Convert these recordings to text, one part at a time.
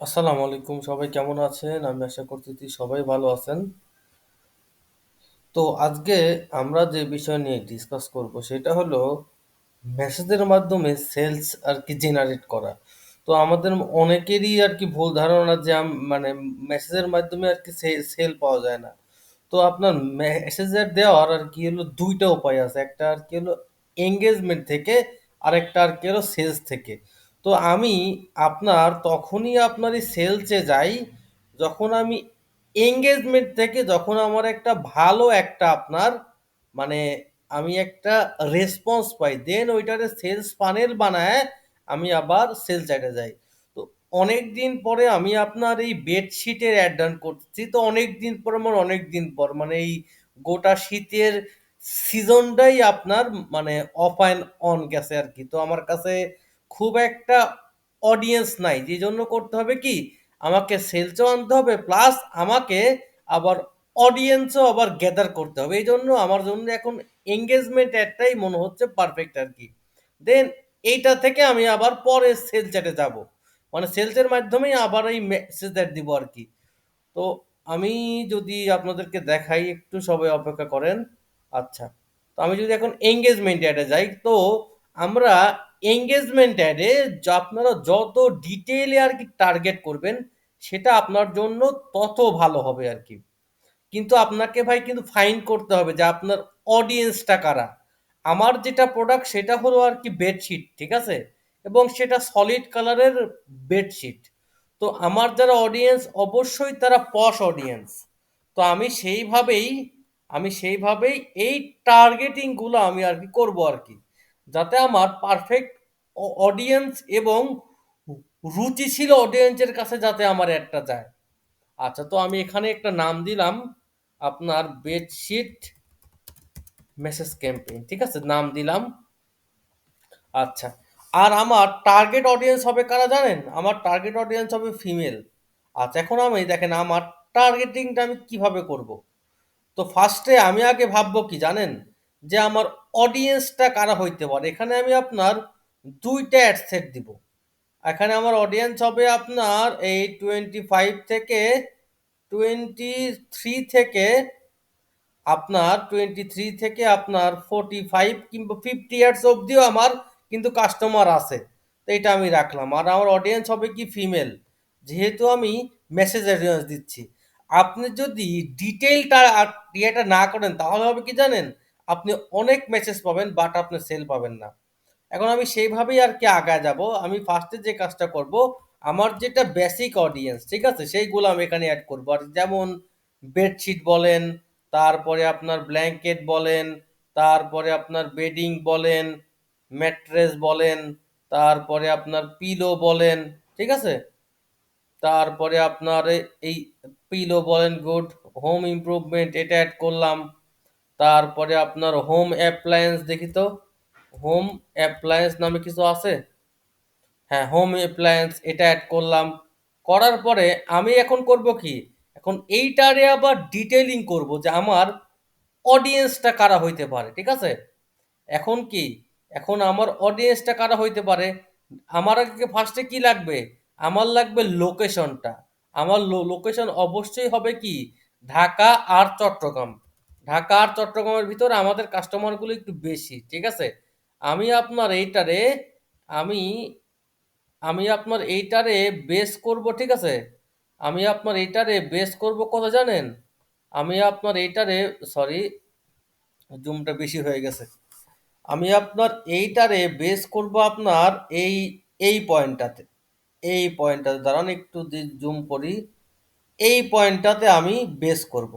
আসসালামু আলাইকুম, সবাই কেমন আছেন? আমি আশা করতেছি সবাই ভালো আছেন। তো আজকে আমরা যে বিষয় নিয়ে ডিসকাস করব সেটা হলো মেসেজের মাধ্যমে সেলস আর কি জেনারেট করা। তো আমাদের অনেকেরই আর কি ভুল ধারণা যে মানে মেসেজের মাধ্যমে আর কি সেল পাওয়া যায় না। তো আপনার মেসেজের দেওয়ার আর কি হলো দুইটা উপায় আছে। একটা আর কি হলো এঙ্গেজমেন্ট থেকে, আরেকটা আর কি হলো সেলস থেকে। তো আমি আপনার তখনই আপনার এই সেলসে যাই, যখন আমি এঙ্গেজমেন্ট থেকে যখন আমার একটা ভালো একটা আপনার মানে আমি একটা রেসপন্স পাই দেন ওইটারে সেলস পানেল বানায় আমি আবার সেলস সাইডে যাই। তো অনেক দিন পরে আমি আপনার এই বেডশিটের অ্যাড ডান করছি, তো অনেক দিন পর আমার অনেক দিন পর মানে এই গোটা শীতের সিজনটাই আপনার মানে অফ অ্যান্ড অন গেছে আর কি। তো আমার কাছে খুব একটা অডিয়েন্স নাই। যে জন্য করতে হবে কি? আমাকে সেলসও আনতে হবে প্লাস আমাকে আবার অডিয়েন্সও আবার গ্যাদার করতে হবে। এই জন্য আমার জন্য এখন এঙ্গেজমেন্ট অ্যাডটাই মনে হচ্ছে পারফেক্ট আর কি। দেন এইটা থেকে আমি আবার পরে সেল চ্যাটে যাব। মানে সেলসের মাধ্যমেই আবার এই মেসেজ অ্যাড দিব আর কি। তো আমি যদি আপনাদেরকে দেখাই, একটু সবাই অপেক্ষা করেন। আচ্ছা তো আমি যদি এখন এঙ্গেজমেন্ট অ্যাডে যাই, তো আমরা এঙ্গেজমেন্ট অ্যাডে আপনারা যত ডিটেইলে আর কি টার্গেট করবেন, সেটা আপনার জন্য তত ভালো হবে আর কি। কিন্তু আপনাকে ভাই কিন্তু ফাইন করতে হবে যে আপনার অডিয়েন্সটা কারা। আমার যেটা প্রোডাক্ট সেটা হলো আর কি বেডশিট ঠিক আছে? এবং সেটা সলিড কালারের বেডশিট তো আমার যারা অডিয়েন্স অবশ্যই তারা পশ অডিয়েন্স তো আমি সেইভাবেই আমি সেইভাবেই এই টার্গেটিংগুলো আমি আর কি করব আর কি। যাতে আমার পারফেক্ট অডিয়েন্স এবং রুচিশীল অডিয়েন্সের কাছে যাতে আমার একটা যায়। আচ্ছা তো আমি এখানে একটা নাম দিলাম আপনার বেডশিট মেসেজ ক্যাম্পেইন ঠিক আছে? নাম দিলাম। আচ্ছা আর আমার টার্গেট অডিয়েন্স হবে কারা জানেন? আমার টার্গেট অডিয়েন্স হবে ফিমেল আচ্ছা এখন আমি দেখেন, আমার টার্গেটিংটা আমি কীভাবে করব? তো ফার্স্টে আমি আগে ভাববো কি জানেন? যে আমার অডিয়েন্সটা কারা হইতে পারে? এখানে আমি আপনার দুইটা অ্যাড সেট দিব। এখানে আমার অডিয়েন্স হবে আপনার এই টোয়েন্টি ফাইভ থেকে টোয়েন্টি থ্রি থেকে আপনার টোয়েন্টি থ্রি থেকে আপনার ফোর্টি ফাইভ কিংবা ফিফটি ইয়ার্স অবধিও আমার কিন্তু কাস্টমার আছে। তো এটা আমি রাখলাম। আর আমার অডিয়েন্স হবে কি ফিমেল যেহেতু আমি মেসেজ অডিয়েন্স দিচ্ছি। আপনি যদি ডিটেইলটা ইয়েটা না করেন, তাহলে হবে কি জানেন? আপনি অনেক মেসেজ পাবেন বাট আপনি সেল পাবেন না। এখন আমি সেইভাবেই আর কি আগায় যাব। আমি ফার্স্টে যে কাজটা করব, আমার যেটা বেসিক অডিয়েন্স ঠিক আছে? সেইগুলো আমি এখানে অ্যাড করব। আর যেমন বেডশিট বলেন, তারপরে আপনার ব্ল্যাঙ্কেট বলেন, তারপরে আপনার বেডিং বলেন ম্যাট্রেস বলেন, তারপরে আপনার পিলো বলেন, ঠিক আছে? তারপরে আপনার এই পিলো বলেন গুড হোম ইমপ্রুভমেন্ট এটা অ্যাড করলাম। তারপরে আপনার হোম অ্যাপ্লায়েন্স দেখি তো। হোম অ্যাপ্লায়েন্স নামে কিছু আছে? হ্যাঁ হোম অ্যাপ্লায়েন্স এটা অ্যাড করলাম। করার পরে আমি এখন করব কি? এখন এইটারে আবার ডিটেলিং করব যে আমার অডিয়েন্সটা কারা হইতে পারে, ঠিক আছে? এখন কি? এখন আমার অডিয়েন্সটা কারা হইতে পারে? আমার আগে ফার্স্টে কি লাগবে? আমার লাগবে লোকেশনটা আমার লোকেশন অবশ্যই হবে কি? ঢাকা আর চট্টগ্রাম। ঢাকা আর চট্টগ্রামের ভিতরে আমাদের কাস্টমারগুলো একটু বেশি, ঠিক আছে? আমি আপনার এইটারে, আমি আমি আপনার এইটারে বেস করব, ঠিক আছে? আমি আপনার এইটারে বেস করব কত জানেন? আমি আপনার এইটারে সরি জুমটা বেশি হয়ে গেছে। আমি আপনার এইটারে বেস করব আপনার এই এই পয়েন্টটাতে এই পয়েন্টটাতে দাঁড়ান, একটু জুম করি। এই পয়েন্টটাতে আমি বেস করব।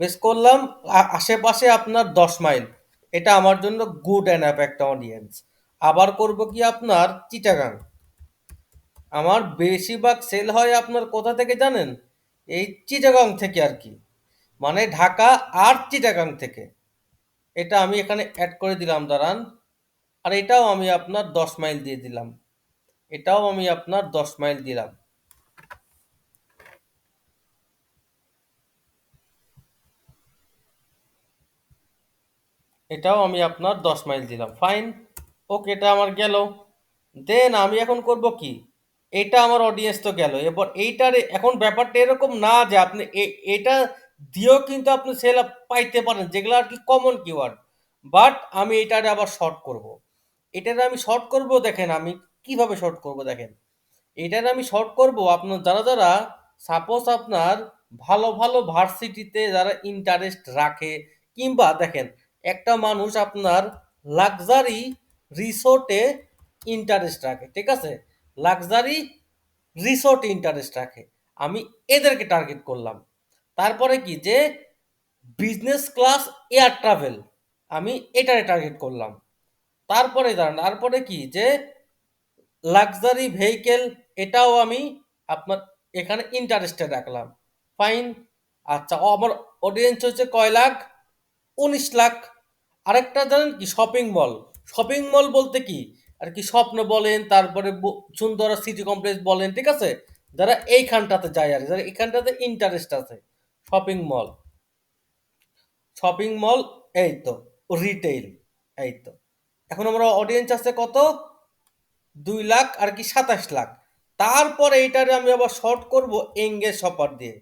বেস করলাম আশেপাশে আপনার দশ মাইল এটা আমার জন্য গুড অ্যান্ড অ্যাপ একটা অডিয়েন্স আবার করব কি আপনার চিটাগাং আমার বেশিরভাগ সেল হয় আপনার কোথা থেকে জানেন? এই চিটাগাং থেকে আর কি। মানে ঢাকা আর চিটাগাং থেকে। এটা আমি এখানে অ্যাড করে দিলাম, দাঁড়ান। আর এটাও আমি আপনার দশ মাইল দিয়ে দিলাম। এটাও আমি আপনার দশ মাইল দিলাম। এটাও আমি আপনার দশ মাইল দিলাম। ফাইন ওকে এটা আমার গেল। দেন আমি এখন করব কি? এটা আমার অডিয়েন্স তো গেল। এরপর এইটার এখন ব্যাপারটা এরকম না যে আপনি এটা দিয়েও কিন্তু আপনি সেল পাইতে পারেন, যেগুলো আর কি কমন কিওয়ার্ড বাট আমি এটারে আবার শর্ট করব। এটারে আমি শর্ট করব, দেখেন আমি কীভাবে শর্ট করব, দেখেন। এটার আমি শর্ট করব, আপনার যারা যারা সাপোজ আপনার ভালো ভালো ভার্সিটিতে যারা ইন্টারেস্ট রাখে, কিংবা দেখেন একটা মানুষ আপনার লাক্সারি রিসোর্টে ইন্টারেস্ট রাখে, ঠিক আছে? লাক্সারি রিসোর্টে ইন্টারেস্ট রাখে। আমি এদেরকে টার্গেট করলাম। তারপরে কি যে বিজনেস ক্লাস এয়ার ট্রাভেল আমি এটারে টার্গেট করলাম। তারপরে দাঁড়ান, তারপরে কি যে লাক্সারি ভেহিকেল এটাও আমি আপনার এখানে ইন্টারেস্টে রাখলাম। ফাইন আচ্ছা আমার অডিয়েন্স হচ্ছে কয় লাখ? উনিশ লাখ। আরেকটা জানেন কি? শপিং মল শপিং মল বলতে কি? আর কি স্বপ্ন বলেন, তারপরে সুন্দর সিটি কমপ্লেক্স বলেন, ঠিক আছে? যারা এইখানটাতে যায় আর যারা এখানটাতে ইন্টারেস্ট আছে শপিং মল শপিং মল এই তো রিটেইল এই তো। এখন আমরা অডিয়েন্স আছে কত? দুই লাখ আর কি সাতাশ লাখ। তারপরে এইটারে আমি আবার শর্ট করব এঙ্গেজ শপার দিয়ে।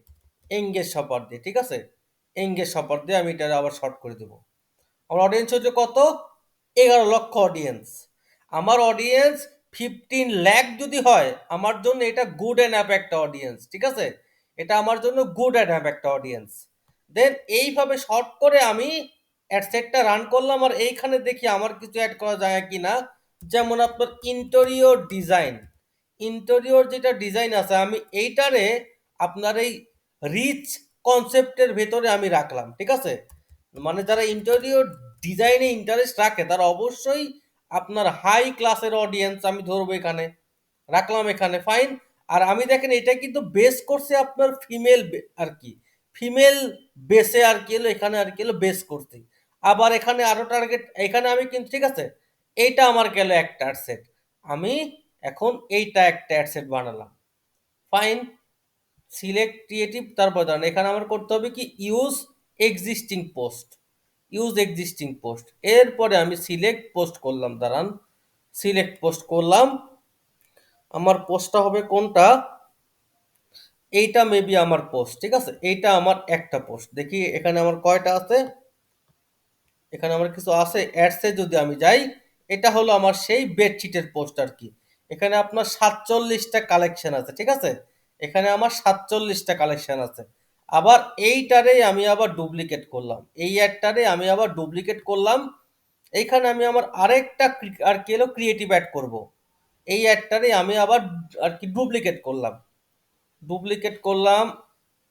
এঙ্গেজ শপার দিয়ে, ঠিক আছে? এঙ্গেজ শপার দিয়ে আমি এটা আবার শর্ট করে দেবো। আমার অডিয়েন্স হচ্ছে কত? এগারো লক্ষ অডিয়েন্স আমার অডিয়েন্স ফিফটিন ল্যাক যদি হয়, আমার জন্য এটা গুড অ্যান্ড অ্যাপ একটা অডিয়েন্স ঠিক আছে? এটা আমার জন্য গুড অ্যান্ড অ্যাপ একটা অডিয়েন্স দেন এইভাবে শর্ট করে আমি অ্যাডসেটটা রান করলাম আর এইখানে দেখি আমার কিছু অ্যাড করা যায় কি না যেমন আপনার ইন্টেরিয়র ডিজাইন ইন্টেরিয়র যেটা ডিজাইন আছে, আমি এইটারে আপনার এই রিচ কনসেপ্টের ভেতরে আমি রাখলাম, ঠিক আছে? মানে যারা ইন্টেরিয়র ডিজাইনে ইন্টারেস্ট রাখে, তারা অবশ্যই আপনার হাই ক্লাসের অডিয়েন্স আমি ধরবো এখানে, রাখলাম এখানে ফাইন আর আমি দেখেন, এটা কিন্তু বেস করছে আপনার ফিমেল আর কি ফিমেল বেসে আর কি এলো, এখানে আর কি এলো বেস করছি। আবার এখানে আরও টার্গেট এখানে আমি কিন্তু, ঠিক আছে? এইটা আমার গেল একটা সেট আমি এখন এইটা একটা সেট বানালাম। ফাইন সিলেক্ট ক্রিয়েটিভ তারপর দাঁড়ান এখানে আমার করতে হবে কি? Use existing post use existing post এরপরে আমি সিলেক্ট পোস্ট করলাম, দাঁড়ান। সিলেক্ট পোস্ট করলাম। আমার পোস্টটা হবে কোনটা? এইটা মেবি আমার পোস্ট ঠিক আছে? এইটা আমার একটা পোস্ট দেখি, এখানে আমার কয়টা আছে? এখানে আমার কিছু আছে। অ্যাডসে যদি আমি যাই, এটা হলো আমার সেই বেডশিটের পোস্ট আর কি। এখানে আপনার সাতচল্লিশটা কালেকশন আছে, ঠিক আছে? এখানে আমার সাতচল্লিশটা কালেকশন আছে। আবার এইটারে আমি আবার ডুপ্লিকেট করলাম। এই অ্যাডটারে আমি আবার ডুপ্লিকেট করলাম। এইখানে আমি আমার আরেকটা আর কি হলো ক্রিয়েটিভ অ্যাড করব। এই অ্যাডটারে আমি আবার আর কি ডুপ্লিকেট করলাম। ডুপ্লিকেট করলাম,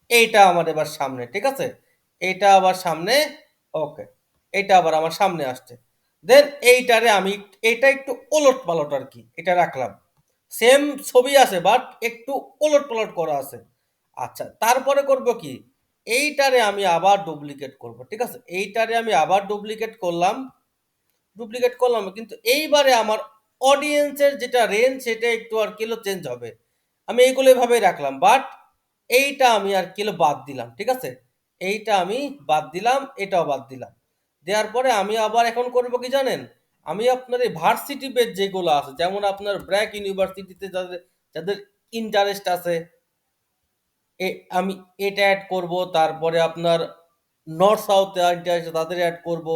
এইটা আমার এবার সামনে, ঠিক আছে? এইটা আবার সামনে ওকে এটা আবার আমার সামনে আসছে। দেন এইটারে আমি এটা একটু ওলট পালট আর কি, এটা রাখলাম। সেম ছবি আছে বাট একটু ওলট পালট করা আছে। আচ্ছা তারপরে করব কি? এইটারে আমি আবার ডুপ্লিকেট করব, ঠিক আছে? এইটারে আমি আবার ডুপ্লিকেট করলাম ডুপ্লিকেট করলাম, কিন্তু এইবারে আমার অডিয়েন্সের যেটা রেঞ্জ সেটা একটু আর কিলো চেঞ্জ হবে। আমি এইগুলো এভাবেই রাখলাম বাট এইটা আমি আর কিলো বাদ দিলাম, ঠিক আছে? এইটা আমি বাদ দিলাম, এটাও বাদ দিলাম। দেওয়ার পরে আমি আবার এখন করব কি জানেন? আমি আপনার এই ভার্সিটি বেজ যেগুলো আছে, যেমন আপনার ব্র্যাক ইউনিভার্সিটিতে যাদের যাদের ইন্টারেস্ট আছে, এ, আমি এটা অ্যাড করব, তারপরে আপনার নর্থ সাউথে ইন্টারেস্ট তাদের অ্যাড করব,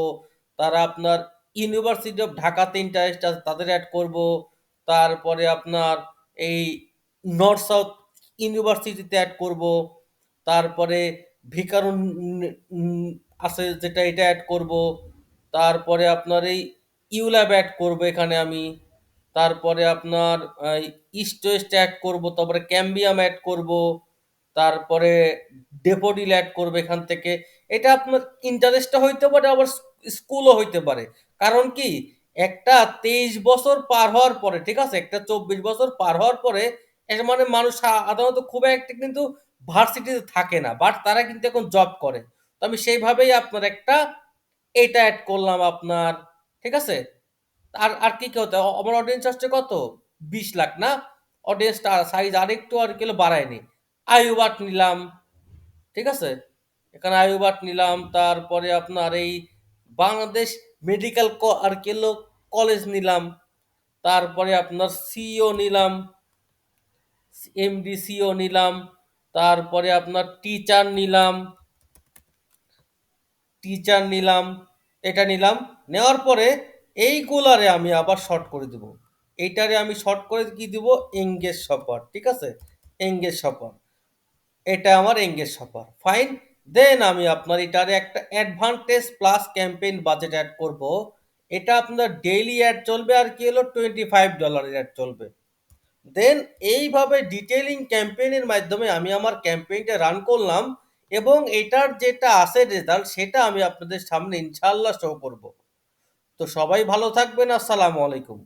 তারা আপনার ইউনিভার্সিটি অফ ঢাকাতে ইন্টারেস্ট আছে, তাদের অ্যাড করব, তারপরে আপনার এই নর্থ সাউথ ইউনিভার্সিটিতে অ্যাড করব, তারপরে ভিকারুন আছে যেটা এটা অ্যাড করব, তারপরে আপনার এই ইউল্যাব অ্যাড করব এখানে আমি। তারপরে আপনার ইস্ট ওয়েস্ট অ্যাড করব, তারপরে ক্যাম্বিয়াম অ্যাড করব, তারপরে ডেপোডিল অ্যাড করবে এখান থেকে। এটা আপনার ইন্টারেস্টটা হইতে পারে, আবার স্কুলও হইতে পারে। কারণ কি? একটা তেইশ বছর পার হওয়ার পরে, ঠিক আছে? একটা চব্বিশ বছর পার হওয়ার পরে মানে মানুষ সাধারণত খুব একটা কিন্তু ভার্সিটিতে থাকে না বাট তারা কিন্তু এখন জব করে। তো আমি সেইভাবেই আপনার একটা এটা অ্যাড করলাম আপনার ঠিক আছে? আর আর কি হতে আমার অডিয়েন্স আসছে কত? বিশ লাখ, না? অডিয়েন্সটা সাইজ আরেকটু আর কিলো বাড়ায়নি। আয়ুবাট নিলাম, ঠিক আছে? এখানে আয়ুবাট নিলাম, তারপরে আপনার এই বাংলাদেশ মেডিকেল আর কেলো কলেজ নিলাম, তারপরে আপনার সিও নিলাম এমডি সিও নিলাম, তারপরে আপনার টিচার নিলাম টিচার নিলাম এটা নিলাম। নেওয়ার পরে এইগুলারে আমি আবার শর্ট করে দেব। এইটারে আমি শর্ট করে কি দিব? এঙ্গেজ শপার ঠিক আছে? এঙ্গেজ শপার এটা আমার এঙ্গেজ শপার ফাইন দেন আমি আপনার এটারে একটা advantage plus campaign budget add করব। এটা আপনার ডেইলি অ্যাড চলবে আর কি হলো? টোয়েন্টি ফাইভ ডলারের অ্যাড চলবে। দেন এইভাবে ডিটেলিং ক্যাম্পেইনের মাধ্যমে আমি আমার ক্যাম্পেইনটা রান করলাম। এবং এটার যেটা আসে রেজাল্ট সেটা আমি আপনাদের সামনে ইনশাল্লাহ শো করব। তো সবাই ভালো থাকবেন, আসসালামু আলাইকুম।